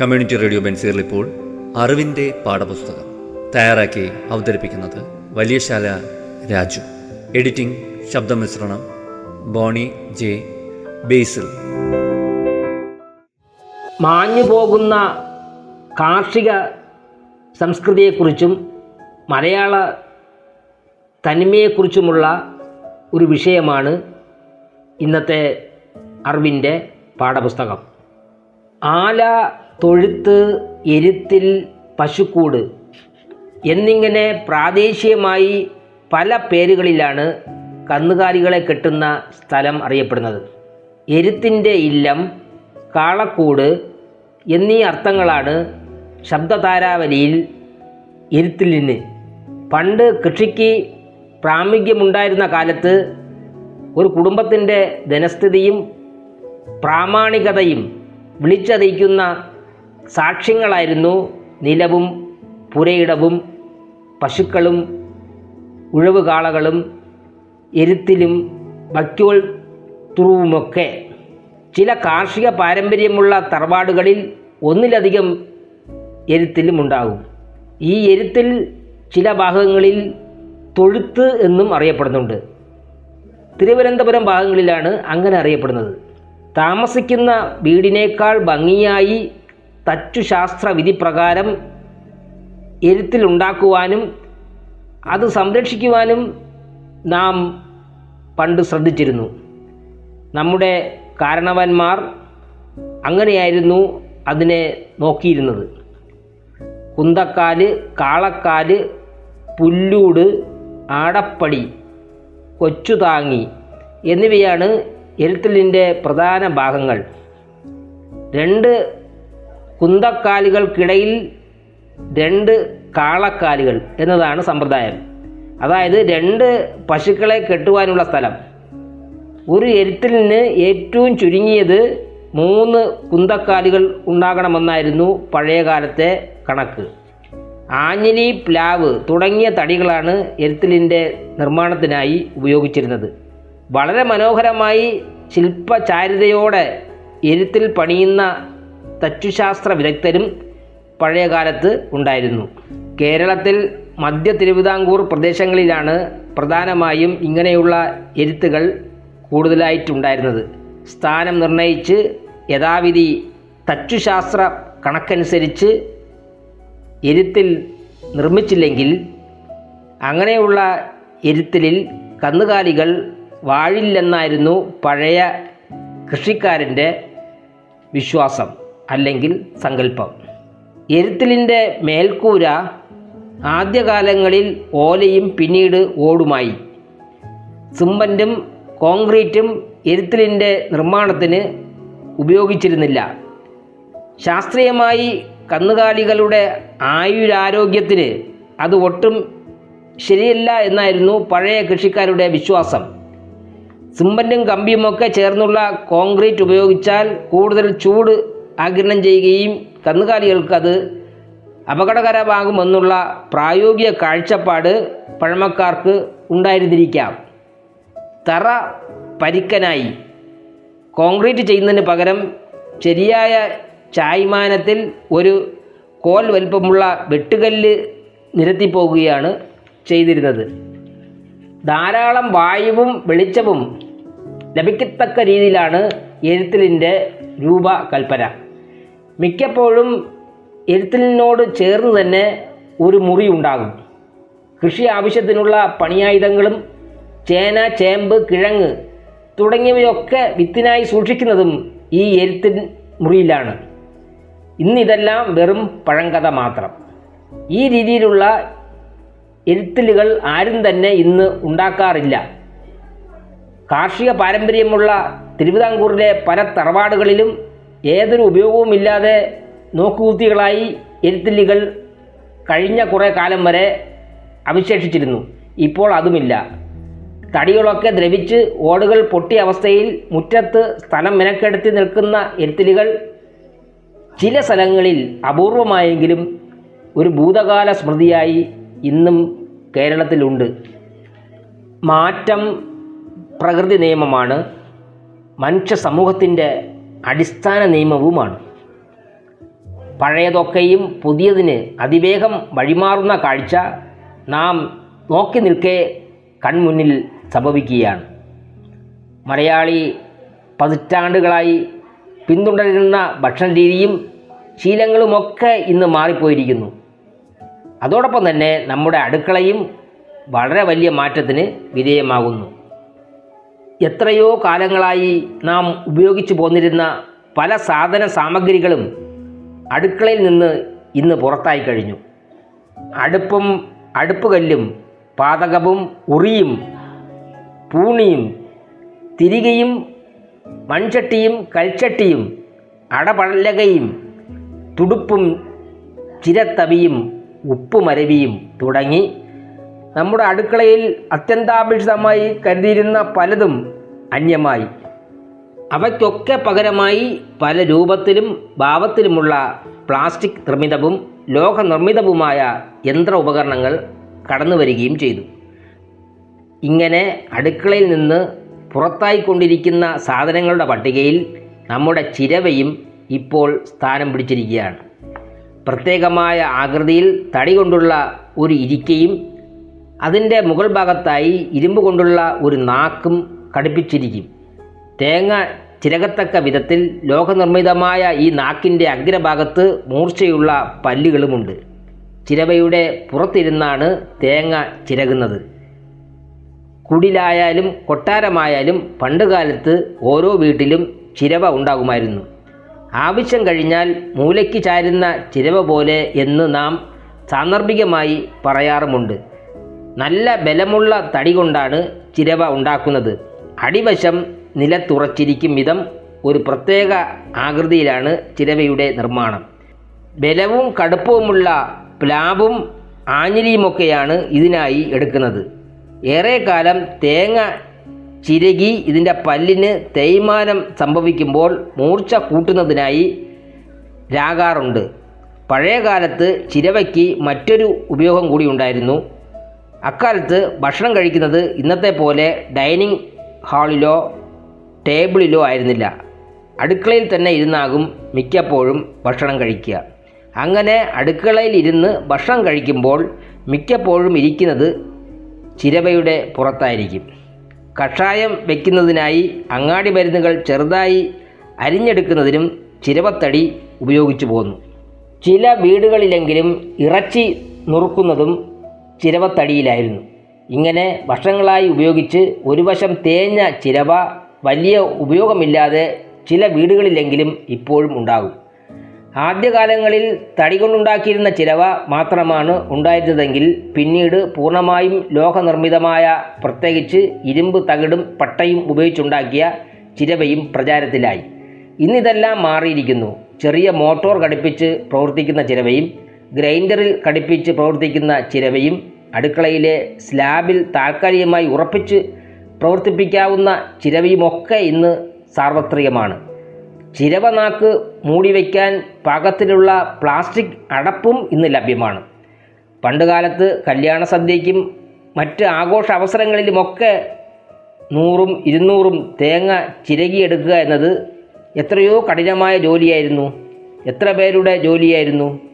Community radio ബെൻസീറിൽ ഇപ്പോൾ അറിവിന്റെ പാഠപുസ്തകം തയ്യാറാക്കി അവതരിപ്പിക്കുന്നത് വലിയശാല രാജു. എഡിറ്റിംഗ് ശബ്ദമിശ്രണം ബോണി ജെ ബേസിൽ. മാഞ്ഞു പോകുന്ന കാർഷിക സംസ്കൃതിയെക്കുറിച്ചും മലയാള തനിമയെക്കുറിച്ചുമുള്ള ഒരു വിഷയമാണ് ഇന്നത്തെ അറിവിന്റെ പാഠപുസ്തകം. ആല തൊഴുത്ത് എരുത്തിൽ പശുക്കൂട് എന്നിങ്ങനെ പ്രാദേശികമായി പല പേരുകളിലാണ് കന്നുകാലികളെ കെട്ടുന്ന സ്ഥലം അറിയപ്പെടുന്നത്. എരുത്തിന്റെ ഇല്ലം കാളക്കൂട് എന്നീ അർത്ഥങ്ങളാണ് ശബ്ദതാരാവലിയിൽ എരുത്തിലിന്. പണ്ട് കൃഷിക്ക് പ്രാമുഖ്യമുണ്ടായിരുന്ന കാലത്ത് ഒരു കുടുംബത്തിന്റെ ധനസ്ഥിതിയും പ്രാമാണികതയും വിളിച്ചറിയിക്കുന്ന സാക്ഷ്യങ്ങളായിരുന്നു നിലവും പുരയിടവും പശുക്കളും ഉഴവുകാളകളും എരുത്തിലും വക്യോൾ തുറുവുമൊക്കെ. ചില കാർഷിക പാരമ്പര്യമുള്ള തറവാടുകളിൽ ഒന്നിലധികം എരുത്തിലും ഉണ്ടാകും. ഈ എരുത്തിൽ ചില ഭാഗങ്ങളിൽ തൊഴുത്ത് എന്നും അറിയപ്പെടുന്നുണ്ട്. തിരുവനന്തപുരം ഭാഗങ്ങളിലാണ് അങ്ങനെ അറിയപ്പെടുന്നത്. താമസിക്കുന്ന വീടിനേക്കാൾ ഭംഗിയായി തച്ചുശാസ്ത്ര വിധി പ്രകാരം എരുത്തിലുണ്ടാക്കുവാനും അത് സംരക്ഷിക്കുവാനും നാം പണ്ട് ശ്രദ്ധിച്ചിരുന്നു. നമ്മുടെ കാരണവന്മാർ അങ്ങനെയായിരുന്നു അതിനെ നോക്കിയിരുന്നത്. കുന്തക്കാൽ കാളക്കാൽ പുല്ലൂട് ആടപ്പടി കൊച്ചുതാങ്ങി എന്നിവയാണ് എഴുത്തലിന്റെ പ്രധാന ഭാഗങ്ങൾ. രണ്ട് കുന്തക്കാലുകൾക്കിടയിൽ രണ്ട് കാളക്കാലുകൾ എന്നതാണ് സമ്പ്രദായം. അതായത് രണ്ട് പശുക്കളെ കെട്ടുവാനുള്ള സ്ഥലം. ഒരു എരുത്തലിന് ഏറ്റവും ചുരുങ്ങിയത് മൂന്ന് കുന്തക്കാലുകൾ ഉണ്ടാകണമെന്നായിരുന്നു പഴയകാലത്തെ കണക്ക്. ആഞ്ഞിലി പ്ലാവ് തുടങ്ങിയ തടികളാണ് എരുത്തിലിന്റെ നിർമ്മാണത്തിനായി ഉപയോഗിച്ചിരുന്നത്. വളരെ മനോഹരമായി ശില്പചാരിതയോടെ എരുത്തിൽ പണിയുന്ന തച്ചുശാസ്ത്ര വിദഗ്ധരും പഴയകാലത്ത് ഉണ്ടായിരുന്നു. കേരളത്തിൽ മധ്യ തിരുവിതാംകൂർ പ്രദേശങ്ങളിലാണ് പ്രധാനമായും ഇങ്ങനെയുള്ള എഴുത്തുകൾ കൂടുതലായിട്ടുണ്ടായിരുന്നത്. സ്ഥാനം നിർണയിച്ച് യഥാവിധി തച്ചുശാസ്ത്ര കണക്കനുസരിച്ച് എരുത്തിൽ നിർമ്മിച്ചില്ലെങ്കിൽ അങ്ങനെയുള്ള എരുത്തിലിൽ കന്നുകാലികൾ വാഴില്ലെന്നായിരുന്നു പഴയ കൃഷിക്കാരന്റെ വിശ്വാസം. അല്ലെങ്കിൽ സങ്കല്പം എരുത്തിലിന്റെ മേൽക്കൂര ആദ്യകാലങ്ങളിൽ ഓലയും പിന്നീട് ഓടുമായി. സിമന്റും കോൺക്രീറ്റും എരുത്തിലിന്റെ നിർമ്മാണത്തിന് ഉപയോഗിച്ചിരുന്നില്ല. ശാസ്ത്രീയമായി കന്നുകാലികളുടെ ആയുരാരോഗ്യത്തിന് അത് ഒട്ടും ശരിയല്ല എന്നായിരുന്നു പഴയ കൃഷിക്കാരുടെ വിശ്വാസം. സിമന്റും കമ്പിയുമൊക്കെ ചേർന്നുള്ള കോൺക്രീറ്റ് ഉപയോഗിച്ചാൽ കൂടുതൽ ചൂട് ആഗിരണം ചെയ്യുകയും കന്നുകാലികൾക്കത് അപകടകരമാകുമെന്നുള്ള പ്രായോഗിക കാഴ്ചപ്പാട് പഴമക്കാർക്ക് ഉണ്ടായിരുന്നിരിക്കാം. തറ പരിക്കനായി കോൺക്രീറ്റ് ചെയ്യുന്നതിന് പകരം ശരിയായ ചായ്മാനത്തിൽ ഒരു കോൽ വലിപ്പമുള്ള വെട്ടുകല്ല് നിരത്തിപ്പോകുകയാണ് ചെയ്തിരുന്നത്. ധാരാളം വായുവും വെളിച്ചവും ലഭിക്കത്തക്ക രീതിയിലാണ് എഴുത്തിലിന്റെ രൂപകൽപ്പന. മിക്കപ്പോഴും എഴുത്തിലിനോട് ചേർന്ന് തന്നെ ഒരു മുറി ഉണ്ടാകും. കൃഷി ആവശ്യത്തിനുള്ള പണിയായുധങ്ങളും ചേന ചേമ്പ് കിഴങ്ങ് തുടങ്ങിയവയൊക്കെ വിത്തിനായി സൂക്ഷിക്കുന്നതും ഈ എഴുത്തിൻ മുറിയിലാണ്. ഇന്നിതെല്ലാം വെറും പഴങ്കഥ മാത്രം. ഈ രീതിയിലുള്ള എഴുത്തിലുകൾ ആരും തന്നെ ഇന്ന് ഉണ്ടാക്കാറില്ല. കാർഷിക പാരമ്പര്യമുള്ള തിരുവിതാംകൂറിലെ പല തറവാടുകളിലും ഏതൊരു ഉപയോഗവുമില്ലാതെ നോക്കുകുത്തികളായി എരുത്തില്ലുകൾ കഴിഞ്ഞ കുറേ കാലം വരെ അവശേഷിച്ചിരുന്നു. ഇപ്പോൾ അതുമില്ല. തടികളൊക്കെ ദ്രവിച്ച് ഓടുകൾ പൊട്ടിയ അവസ്ഥയിൽ മുറ്റത്ത് സ്ഥലം മെനക്കെടുത്തി നിൽക്കുന്ന എരുത്തിലുകൾ ചില സ്ഥലങ്ങളിൽ അപൂർവമായെങ്കിലും ഒരു ഭൂതകാല സ്മൃതിയായി ഇന്നും കേരളത്തിലുണ്ട്. മാറ്റം പ്രകൃതി നിയമമാണ്. മനുഷ്യ സമൂഹത്തിന്റെ അടിസ്ഥാന നിയമവുമാണ്. പഴയതൊക്കെയും പുതിയതിന് അതിവേഗം വഴിമാറുന്ന കാഴ്ച നാം നോക്കി നിൽക്കെ കൺമുന്നിൽ സംഭവിക്കുകയാണ്. മലയാളി പതിറ്റാണ്ടുകളായി പിന്തുടരുന്ന ഭക്ഷണ രീതിയും ശീലങ്ങളുമൊക്കെ ഇന്ന് മാറിപ്പോയിരിക്കുന്നു. അതോടൊപ്പം തന്നെ നമ്മുടെ അടുക്കളയും വളരെ വലിയ മാറ്റത്തിന് വിധേയമാകുന്നു. എത്രയോ കാലങ്ങളായി നാം ഉപയോഗിച്ചു പോന്നിരുന്ന പല സാധന സാമഗ്രികളും അടുക്കളയിൽ നിന്ന് ഇന്ന് പുറത്തായി കഴിഞ്ഞു. അടുപ്പും അടുപ്പുകല്ലും പാതകവും ഉറിയും പൂണിയും തിരികയും മൺചട്ടിയും കൽച്ചട്ടിയും അടപള്ളകയും തുടുപ്പും ചിരത്തവിയും ഉപ്പുമരവിയും തുടങ്ങി നമ്മുടെ അടുക്കളയിൽ അത്യന്താപേക്ഷിതമായി കരുതിയിരുന്ന പലതും അന്യമായി. അവയ്ക്കൊക്കെ പകരമായി പല രൂപത്തിലും ഭാവത്തിലുമുള്ള പ്ലാസ്റ്റിക് നിർമ്മിതവും ലോഹനിർമ്മിതവുമായ യന്ത്ര ഉപകരണങ്ങൾ കടന്നു വരികയും ചെയ്തു. ഇങ്ങനെ അടുക്കളയിൽ നിന്ന് പുറത്തായിക്കൊണ്ടിരിക്കുന്ന സാധനങ്ങളുടെ പട്ടികയിൽ നമ്മുടെ ചിരവയും ഇപ്പോൾ സ്ഥാനം പിടിച്ചിരിക്കുകയാണ്. പ്രത്യേകമായ ആകൃതിയിൽ തടി കൊണ്ടുള്ള ഒരു ഇരിക്കയും അതിന്റെ മുകൾ ഭാഗത്തായി ഇരുമ്പ് കൊണ്ടുള്ള ഒരു നാക്കും ഘടിപ്പിച്ചിരിക്കും തേങ്ങ ചിരകത്തക്ക വിധത്തിൽ ലോഹനിർമ്മിതമായ ഈ നാക്കിന്റെ അഗ്രഭാഗത്ത് മൂർച്ചയുള്ള പല്ലുകളുമുണ്ട്. ചിരവയുടെ പുറത്തിരുന്നാണ് തേങ്ങ ചിരകുന്നത്. കുടിലായാലും കൊട്ടാരമായാലും പണ്ടുകാലത്ത് ഓരോ വീട്ടിലും ചിരവ ഉണ്ടാകുമായിരുന്നു. ആവശ്യം കഴിഞ്ഞാൽ മൂലയ്ക്ക് ചാരുന്ന ചിരവ പോലെ എന്ന് നാം സാന്ദർഭികമായി പറയാറുമുണ്ട്. നല്ല ബലമുള്ള തടി കൊണ്ടാണ് ചിരവ ഉണ്ടാക്കുന്നത്. അടിവശം നിലത്തുറച്ചിരിക്കും വിധം ഒരു പ്രത്യേക ആകൃതിയിലാണ് ചിരവയുടെ നിർമ്മാണം. ബലവും കടുപ്പവുമുള്ള പ്ലാവും ആഞ്ഞിലിയുമൊക്കെയാണ് ഇതിനായി എടുക്കുന്നത്. ഏറെക്കാലം തേങ്ങ ചിരകി ഇതിന്റെ പല്ലിന് തേയ്മാനം സംഭവിക്കുമ്പോൾ മൂർച്ച കൂട്ടുന്നതിനായി രാകാറുണ്ട്. പഴയകാലത്ത് ചിരവയ്ക്ക് മറ്റൊരു ഉപയോഗം കൂടി ഉണ്ടായിരുന്നു. അക്കാലത്ത് ഭക്ഷണം കഴിക്കുന്നത് ഇന്നത്തെ പോലെ ഡൈനിങ് ഹാളിലോ ടേബിളിലോ ആയിരുന്നില്ല. അടുക്കളയിൽ തന്നെ ഇരുന്നാകും മിക്കപ്പോഴും ഭക്ഷണം കഴിക്കുക. അങ്ങനെ അടുക്കളയിൽ ഇരുന്ന് ഭക്ഷണം കഴിക്കുമ്പോൾ മിക്കപ്പോഴും ഇരിക്കുന്നത് ചിരവയുടെ പുറത്തായിരിക്കും. കഷായം വയ്ക്കുന്നതിനായി അങ്ങാടി മരുന്നുകൾ ചെറുതായി അരിഞ്ഞെടുക്കുന്നതിനും ചിരവത്തടി ഉപയോഗിച്ചു പോന്നു. ചില വീടുകളിലെങ്കിലും ഇറച്ചി നുറുക്കുന്നതും ചിരവത്തടിയിലായിരുന്നു. ഇങ്ങനെ വർഷങ്ങളായി ഉപയോഗിച്ച് ഒരു വശം തേഞ്ഞ ചിരവ വലിയ ഉപയോഗമില്ലാതെ ചില വീടുകളിലെങ്കിലും ഇപ്പോഴും ഉണ്ടാകും. ആദ്യകാലങ്ങളിൽ തടി കൊണ്ടുണ്ടാക്കിയിരുന്ന ചിരവ മാത്രമാണ് ഉണ്ടായിരുന്നതെങ്കിൽ പിന്നീട് പൂർണമായും ലോഹനിർമ്മിതമായ പ്രത്യേകിച്ച് ഇരുമ്പ് തകിടും പട്ടയും ഉപയോഗിച്ചുണ്ടാക്കിയ ചിരവയും പ്രചാരത്തിലായി. ഇന്നിതെല്ലാം മാറിയിരിക്കുന്നു. ചെറിയ മോട്ടോർ ഘടിപ്പിച്ച് പ്രവർത്തിക്കുന്ന ചിരവയും ഗ്രൈൻഡറിൽ ഘടിപ്പിച്ച് പ്രവർത്തിക്കുന്ന ചിരവയും അടുക്കളയിലെ സ്ലാബിൽ താൽക്കാലികമായി ഉറപ്പിച്ച് പ്രവർത്തിപ്പിക്കാവുന്ന ചിരവയുമൊക്കെ ഇന്ന് സാർവത്രികമാണ്. ചിരവനാക്ക് മൂടിവെക്കാൻ പാകത്തിലുള്ള പ്ലാസ്റ്റിക് അടപ്പും ഇന്ന് ലഭ്യമാണ്. പണ്ടുകാലത്ത് കല്യാണ സദ്യയ്ക്കും മറ്റ് ആഘോഷ അവസരങ്ങളിലുമൊക്കെ നൂറും ഇരുന്നൂറും തേങ്ങ ചിരകിയെടുക്കുക എന്നത് എത്രയോ കഠിനമായ ജോലിയായിരുന്നു. എത്ര പേരുടെ ജോലിയായിരുന്നു?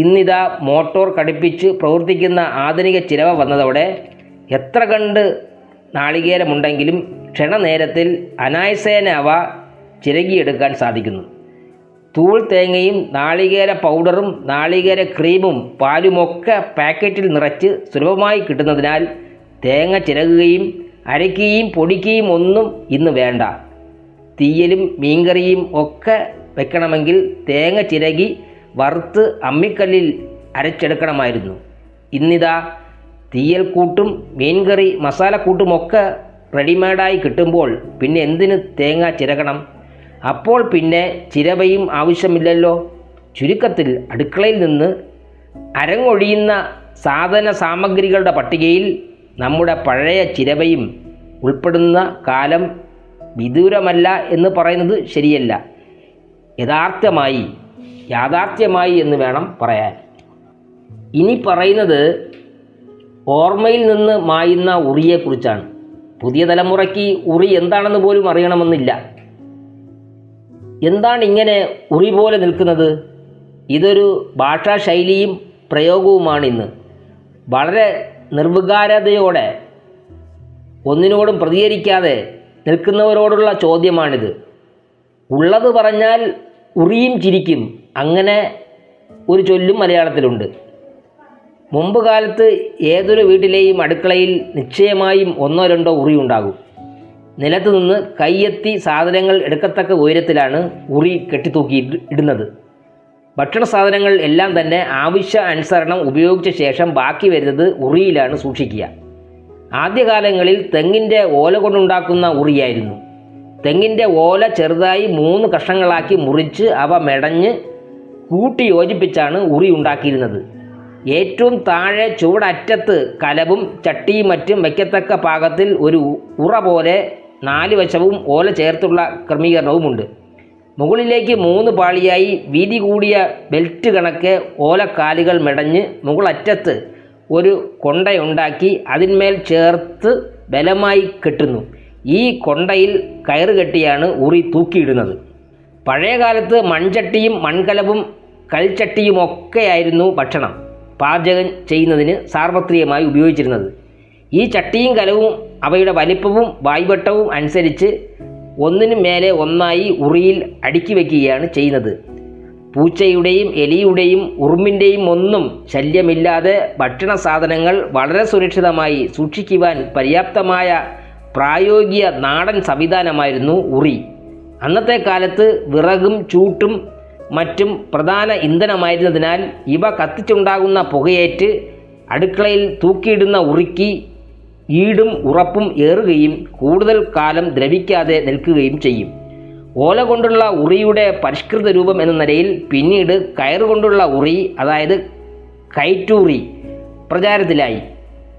ഇന്നിതാ മോട്ടോർ ഘടിപ്പിച്ച് പ്രവർത്തിക്കുന്ന ആധുനിക ചിലവ വന്നതോടെ എത്ര കണ്ട് നാളികേരമുണ്ടെങ്കിലും ക്ഷണനേരത്തിൽ അനായസേന അവ ചിരകിയെടുക്കാൻ സാധിക്കുന്നു. തൂൾ തേങ്ങയും നാളികേര പൗഡറും നാളികേര ക്രീമും പാലുമൊക്കെ പാക്കറ്റിൽ നിറച്ച് സുലഭമായി കിട്ടുന്നതിനാൽ തേങ്ങ ചിരകുകയും അരയ്ക്കുകയും പൊടിക്കുകയും ഒന്നും ഇന്ന് വേണ്ട. തീയലും മീൻകറിയും ഒക്കെ വെക്കണമെങ്കിൽ തേങ്ങ ചിരകി വറുത്ത് അമ്മിക്കല്ലിൽ അരച്ചെടുക്കണമായിരുന്നു. ഇന്നിതാ തീയൽ കൂട്ടും മീൻകറി മസാലക്കൂട്ടുമൊക്കെ റെഡിമെയ്ഡായി കിട്ടുമ്പോൾ പിന്നെ എന്തിന് തേങ്ങ ചിരകണം? അപ്പോൾ പിന്നെ ചിരവയും ആവശ്യമില്ലല്ലോ. ചുരുക്കത്തിൽ അടുക്കളയിൽ നിന്ന് അരങ്ങൊഴിയുന്ന സാധന സാമഗ്രികളുടെ പട്ടികയിൽ നമ്മുടെ പഴയ ചിരവയും ഉൾപ്പെടുന്ന കാലം വിദൂരമല്ല എന്ന് പറയുന്നത് ശരിയല്ല. യഥാർത്ഥമായി യാഥാർത്ഥ്യമായി എന്ന് വേണം പറയാൻ. ഇനി പറയുന്നത് ഓർമ്മയിൽ നിന്ന് മായുന്ന ഉറിയെക്കുറിച്ചാണ്. പുതിയ തലമുറയ്ക്ക് ഉറി എന്താണെന്ന് പോലും അറിയണമെന്നില്ല. എന്താണ് ഇങ്ങനെ ഉറി പോലെ നിൽക്കുന്നത്? ഇതൊരു ഭാഷാശൈലിയും പ്രയോഗവുമാണിന്ന്. വളരെ നിർവികാരതയോടെ ഒന്നിനോടും പ്രതികരിക്കാതെ നിൽക്കുന്നവരോടുള്ള ചോദ്യമാണിത്. ഉള്ളത് പറഞ്ഞാൽ ഉറിയും ചിരിക്കും. അങ്ങനെ ഒരു ചൊല്ലും മലയാളത്തിലുണ്ട്. മുമ്പ് കാലത്ത് ഏതൊരു വീട്ടിലെയും അടുക്കളയിൽ നിശ്ചയമായും ഒന്നോ രണ്ടോ ഉറി ഉണ്ടാകും. നിലത്ത് നിന്ന് കയ്യെത്തി സാധനങ്ങൾ എടുക്കത്തക്ക ഉയരത്തിലാണ് ഉറി കെട്ടിത്തൂക്കി ഇടുന്നത്. ഭക്ഷണ സാധനങ്ങൾ എല്ലാം തന്നെ ആവശ്യ അനുസരണം ഉപയോഗിച്ച ശേഷം ബാക്കി വരുന്നത് ഉറിയിലാണ് സൂക്ഷിക്കുക. ആദ്യകാലങ്ങളിൽ തെങ്ങിന്റെ ഓല കൊണ്ടുണ്ടാക്കുന്ന ഉറിയായിരുന്നു. തെങ്ങിന്റെ ഓല ചെറുതായി മൂന്ന് കഷ്ണങ്ങളാക്കി മുറിച്ച് അവ മെടഞ്ഞ് കൂട്ടി യോജിപ്പിച്ചാണ് ഉറി ഉണ്ടാക്കിയിരുന്നത്. ഏറ്റവും താഴെ ചുവടറ്റത്ത് കലവും ചട്ടിയും മറ്റും വയ്ക്കത്തക്ക പാകത്തിൽ ഒരു ഉറ പോലെ നാല് വശവും ഓല ചേർത്തുള്ള ക്രമീകരണവുമുണ്ട്. മുകളിലേക്ക് മൂന്ന് പാളിയായി വീതി കൂടിയ ബെൽറ്റ് കണക്കെ ഓലക്കാലുകൾ മെടഞ്ഞ് മുകളറ്റത്ത് ഒരു കൊണ്ടയുണ്ടാക്കി അതിന്മേൽ ചേർത്ത് ബലമായി കെട്ടുന്നു. ഈ കൊണ്ടയിൽ കയറ് കെട്ടിയാണ് ഉറി തൂക്കിയിടുന്നത്. പഴയകാലത്ത് മൺചട്ടിയും മൺകലവും കൽച്ചട്ടിയുമൊക്കെയായിരുന്നു ഭക്ഷണം പാചകം ചെയ്യുന്നതിന് സാർവത്രികമായി ഉപയോഗിച്ചിരുന്നത്. ഈ ചട്ടിയും കലവും അവയുടെ വലിപ്പവും വായ്വട്ടവും അനുസരിച്ച് ഒന്നിനു മേലെ ഒന്നായി ഉറിയിൽ അടുക്കി വയ്ക്കുകയാണ് ചെയ്യുന്നത്. പൂച്ചയുടെയും എലിയുടെയും ഉറുമ്പിന്റെയും ഒന്നും ശല്യമില്ലാതെ ഭക്ഷണ സാധനങ്ങൾ വളരെ സുരക്ഷിതമായി സൂക്ഷിക്കുവാൻ പര്യാപ്തമായ പ്രായോഗിക നാടൻ സംവിധാനമായിരുന്നു ഉറി. അന്നത്തെ കാലത്ത് വിറകും ചൂട്ടും മറ്റും പ്രധാന ഇന്ധനമായിരുന്നതിനാൽ ഇവ കത്തിച്ചുണ്ടാകുന്ന പുകയേറ്റ് അടുക്കളയിൽ തൂക്കിയിടുന്ന ഉറിക്ക് ഈടും ഉറപ്പും ഏറുകയും കൂടുതൽ കാലം ദ്രവിക്കാതെ നിൽക്കുകയും ചെയ്യും. ഓല കൊണ്ടുള്ള ഉറിയുടെ പരിഷ്കൃത രൂപം എന്ന നിലയിൽ പിന്നീട് കയറുകൊണ്ടുള്ള ഉറി അതായത് കൈറ്റൂറി പ്രചാരത്തിലായി.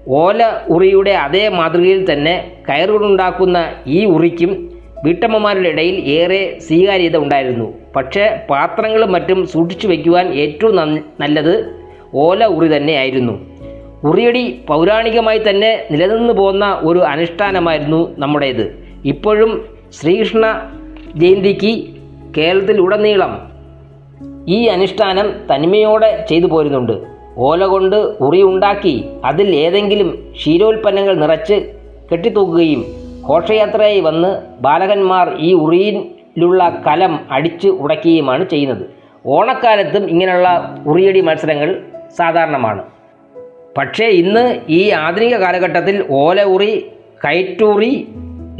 ഓല ഉറിയുടെ അതേ മാതൃകയിൽ തന്നെ കയറുകൊണ്ടുണ്ടാക്കുന്ന ഈ ഉറിക്കും വീട്ടമ്മമാരുടെ ഇടയിൽ ഏറെ സ്വീകാര്യത ഉണ്ടായിരുന്നു. പക്ഷേ പാത്രങ്ങളും മറ്റും സൂക്ഷിച്ചു വയ്ക്കുവാൻ ഏറ്റവും നല്ലത് ഓല ഉറി തന്നെയായിരുന്നു. ഉറിയടി പൗരാണികമായി തന്നെ നിലനിന്നു പോന്ന ഒരു അനുഷ്ഠാനമായിരുന്നു നമ്മുടേത്. ഇപ്പോഴും ശ്രീകൃഷ്ണ ജയന്തിക്ക് കേരളത്തിലുടനീളം ഈ അനുഷ്ഠാനം തനിമയോടെ ചെയ്തു പോരുന്നുണ്ട്. ഓല കൊണ്ട് ഉറി ഉണ്ടാക്കി അതിൽ ഏതെങ്കിലും ക്ഷീരോൽപ്പന്നങ്ങൾ നിറച്ച് കെട്ടിത്തൂക്കുകയും ഘോഷയാത്രയായി വന്ന് ബാലകന്മാർ ഈ ഉറിയിലുള്ള കലം അടിച്ച് ഉടയ്ക്കുകയുമാണ് ചെയ്യുന്നത്. ഓണക്കാലത്തും ഇങ്ങനെയുള്ള ഉറിയടി മത്സരങ്ങൾ സാധാരണമാണ്. പക്ഷേ ഇന്ന് ഈ ആധുനിക കാലഘട്ടത്തിൽ ഓല ഉറി കയറ്റൂറി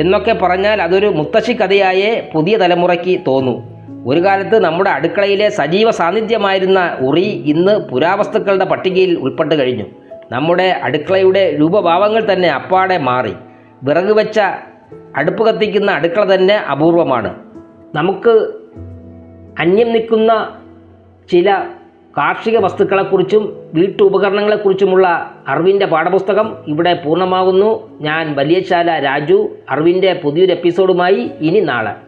എന്നൊക്കെ പറഞ്ഞാൽ അതൊരു മുത്തശ്ശി കഥയായേ പുതിയ തലമുറയ്ക്ക് തോന്നൂ. ഒരു കാലത്ത് നമ്മുടെ അടുക്കളയിലെ സജീവ സാന്നിധ്യമായിരുന്ന ഉറി ഇന്ന് പുരാവസ്തുക്കളുടെ പട്ടികയിൽ ഉൾപ്പെട്ട് കഴിഞ്ഞു. നമ്മുടെ അടുക്കളയുടെ രൂപഭാവങ്ങൾ തന്നെ അപ്പാടെ മാറി. വിറക് വെച്ച അടുപ്പ് കത്തിക്കുന്ന അടുക്കള തന്നെ അപൂർവമാണ്. നമുക്ക് അന്യം നിൽക്കുന്ന ചില കാർഷിക വസ്തുക്കളെക്കുറിച്ചും വീട്ടുപകരണങ്ങളെക്കുറിച്ചുമുള്ള അറിവിന്റെ പാഠപുസ്തകം ഇവിടെ പൂർണമാകുന്നു. ഞാൻ വലിയശാല രാജു അറിവിന്റെ പുതിയൊരു എപ്പിസോഡുമായി ഇനി നാളെ.